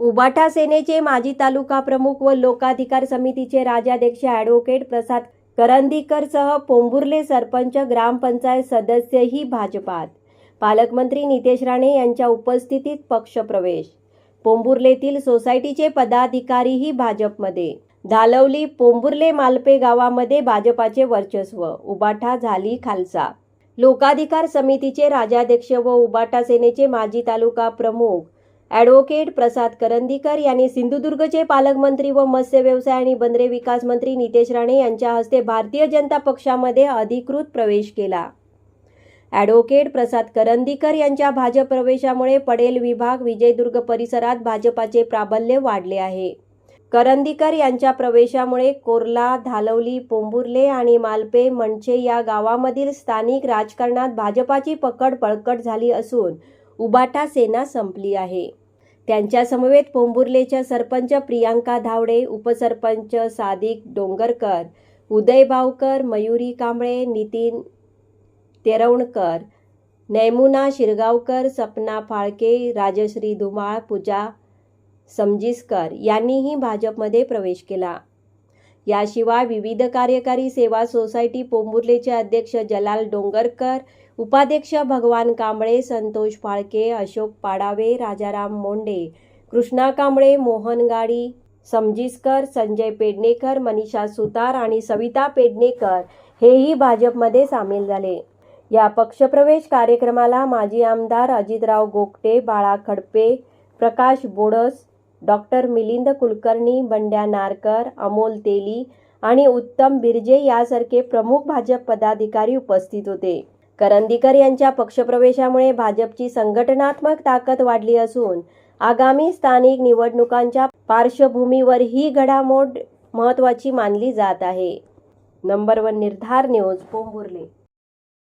उबाठा सेनेचे माजी तालुका प्रमुख व लोकाधिकार समितीचे राज्याध्यक्ष ॲडव्होकेट प्रसाद करंदीकरसह पोंभुर्ले सरपंच ग्रामपंचायत सदस्यही भाजपात. पालकमंत्री नितेश राणे यांच्या उपस्थितीत पक्षप्रवेश. पोंभुर्लेतील सोसायटीचे पदाधिकारीही भाजपमध्ये. धालवली पोंभुर्ले मालपे गावामध्ये भाजपाचे वर्चस्व. उबाठा झाली खालसा. लोकाधिकार समितीचे राजाध्यक्ष व उबाटा सेनेचे माजी तालुका प्रमुख ॲडव्होकेट प्रसाद करंदीकर यांनी सिंधुदुर्गचे पालकमंत्री व मत्स्य व्यवसाय आणि बंदरे विकास मंत्री नितेश राणे यांच्या हस्ते भारतीय जनता पक्षामध्ये अधिकृत प्रवेश केला. ॲडव्होकेट प्रसाद करंदीकर यांच्या भाजप प्रवेशामुळे पडेल विभाग विजयदुर्ग परिसरात भाजपाचे प्राबल्य वाढले आहे. करंदीकर यांच्या प्रवेशामुळे कोर्ला धालवली पोंभुर्ले आणि मालपे मंडचे या गावामधील स्थानिक राजकारणात भाजपाची पकड बळकट झाली असून उबाटा सेना संपली आहे. त्यांच्या समवेत पोंभुर्लेच्या सरपंच प्रियांका धावडे उपसरपंच सादिक डोंगरकर उदय भावकर मयुरी कांबळे नितीन तेरवणकर नैमुना शिरगावकर सपना फाळके राजश्री धुमाळ पूजा समजिसकर यांनीही भाजपमध्ये प्रवेश केला. याशिवाय विविध कार्यकारी सेवा सोसायटी पोंभुर्लेचे अध्यक्ष जलाल डोंगरकर उपाध्यक्ष भगवान कांबळे संतोष फाळके अशोक पाडावे राजाराम मोंडे कृष्णा कांबळे मोहन गाडी समजीसकर संजय पेडणेकर मनीषा सुतार आणि सविता पेडणेकर हेही भाजपमध्ये सामील झाले. या पक्षप्रवेश कार्यक्रमाला माजी आमदार अजितराव गोगटे बाळा खडपे प्रकाश बोडस डॉक्टर मिलिंद कुलकर्णी बंड्या नारकर अमोल तेली आणि उत्तम बिर्जे यासारखे प्रमुख भाजप पदाधिकारी उपस्थित होते. करंदीकर यांच्या पक्षप्रवेशामुळे भाजपची संघटनात्मक ताकद वाढली असून आगामी स्थानिक निवडणुकांच्या पार्श्वभूमीवर ही घडामोड महत्त्वाची मानली जात आहे. Number one Nirdhar news Pombhurle